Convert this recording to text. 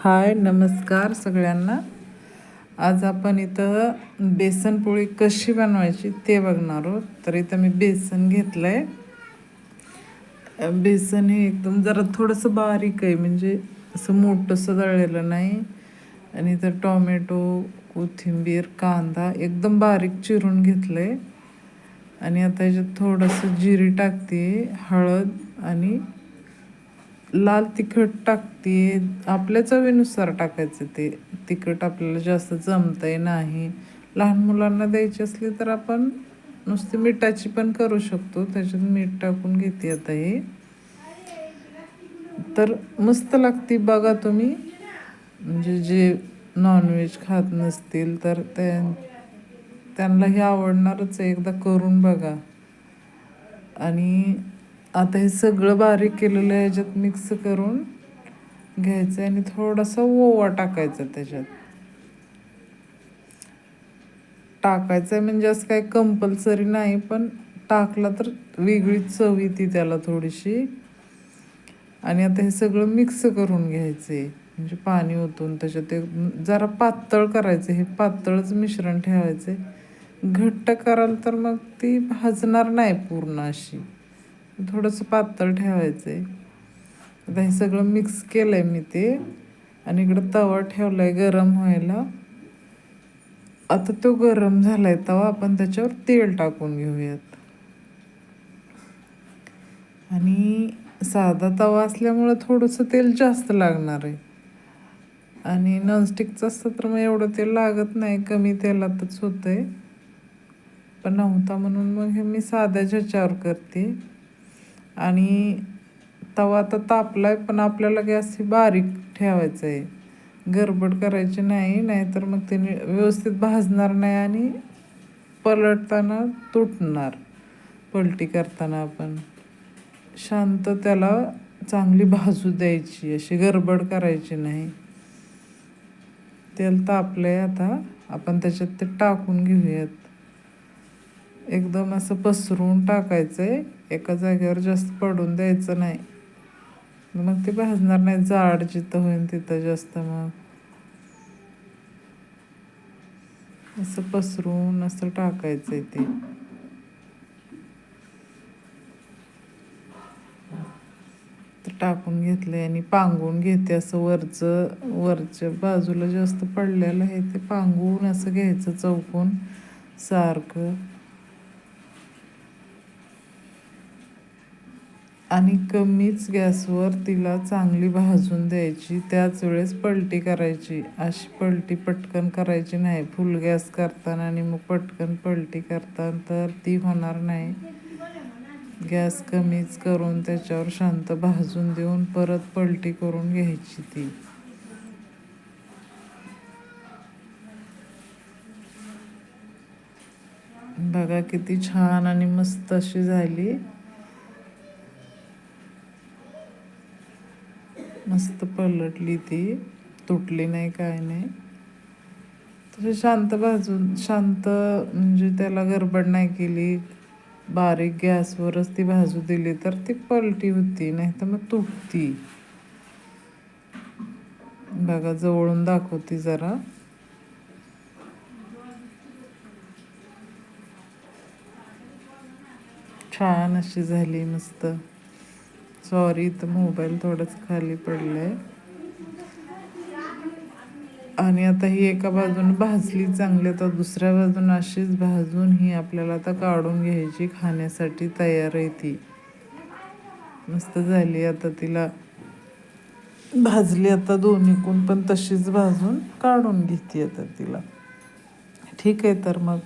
हाय नमस्कार सगळ्यांना. आज आपण इथं बेसनपोळी कशी बनवायची ते बघणार आहोत. तर इथं मी बेसन घेतलं आहे बेसन हे एकदम जरा थोडंसं बारीक आहे म्हणजे असं मोठंसं दळलेलं नाही. आणि इथं टॉमॅटो कोथिंबीर कांदा एकदम बारीक चिरून घेतलं आहे आणि आता याच्यात थोडंसं जिरी टाकते हळद आणि लाल तिखट टाकते. आपल्या चवीनुसार टाकायचं ते. तिखट आपल्याला जास्त जमतंय नाही. लहान मुलांना द्यायची असली तर आपण नुसती मिठाची पण करू शकतो. त्याच्यात मीठ टाकून घेते आता हे. तर मस्त लागते बघा तुम्ही. म्हणजे जे नॉनव्हेज खात नसतील तर त्या त्यांना हे आवडणारच आहे. एकदा करून बघा. आणि आता हे सगळं बारीक केलेलं आहे मिक्स करून घ्यायचं आणि थोडासा ओवा टाकायचा त्याच्यात. टाकायचं आहे म्हणजे असं काही कंपल्सरी नाही पण टाकला तर वेगळीच चव येते त्याला थोडीशी. आणि आता हे सगळं मिक्स करून घ्यायचं आहे म्हणजे पाणी ओतून त्याच्यात ते जरा पातळ करायचं हे पातळच मिश्रण ठेवायचं आहे घट्ट कराल तर मग ती भाजणार नाही पूर्ण अशी. थोडंसं पातळ ठेवायचं आहे आता हे सगळं मिक्स केलं आहे मी ते. आणि इकडं तवा ठेवला आहे गरम व्हायला. आता तो गरम झाला आहे तवा आपण त्याच्यावर तेल टाकून घेऊयात. आणि साधा तवा असल्यामुळं थोडंसं तेल जास्त लागणार आहे. आणि नॉनस्टिकचं असतं तर मग एवढं तेल लागत नाही कमी तेलातच होतं आहे पण नव्हता म्हणून मग हे मी साध्या ह्याच्यावर करते. आणि तवा आता तापलाय पण आपल्याला गॅस ही बारीक ठेवायचा आहे गडबड करायची नाही नाहीतर मग ते व्यवस्थित भाजणार नाही आणि पलटताना तुटणार. पलटी करताना आपण. शांत त्याला चांगली भाजू द्यायची अशी गडबड करायची नाही. तेल तापलं आहे आता आपण त्याच्यात ते टाकून घेऊयात. एकदम असं पसरून टाकायचं आहे एका जागेवर जास्त पडून द्यायचं नाही. मग ते भाजणार नाही जाड जिथं होईल तिथं जास्त मग. असं पसरून असं टाकायचं आहे ते टाकून घेतले आणि पांगून घेते असं वरचं वरच्या बाजूला जास्त पडलेलं आहे ते पांगून असं घ्यायचं चौकून सारखं. आणि कमीच गॅसवर तिला चांगली भाजून द्यायची. त्याच वेळेस पलटी करायची. अशी पलटी पटकन करायची नाही. फुल गॅस करताना आणि मग पटकन पलटी करताना तर ती होणार नाही. गॅस कमीच करून त्याच्यावर शांत भाजून देऊन परत पलटी करून घ्यायची ती. बघा किती छान आणि मस्त अशी झाली. मस्त पलटली ती. तुटली नाही काय नाही. तसे शांत भाजून शांत म्हणजे त्याला गडबड नाही केली. बारीक गॅसवरच ती भाजू दिली तर ती पलटी होती नाही तर मग तुटती. बघा जवळून दाखवती जरा. छान अशी झाली मस्त. सॉरी तर मोबाईल थोडंच खाली पडलंय. आणि आता ही एका बाजून भाजली चांगली तर दुसऱ्या बाजून अशीच भाजून ही आपल्याला आता काढून घ्यायची खाण्यासाठी तयार आहे ती. मस्त झाली आता तिला. भाजली आता दोन्हीकून पण तशीच भाजून काढून घेते आता तिला. ठीक आहे तर मग.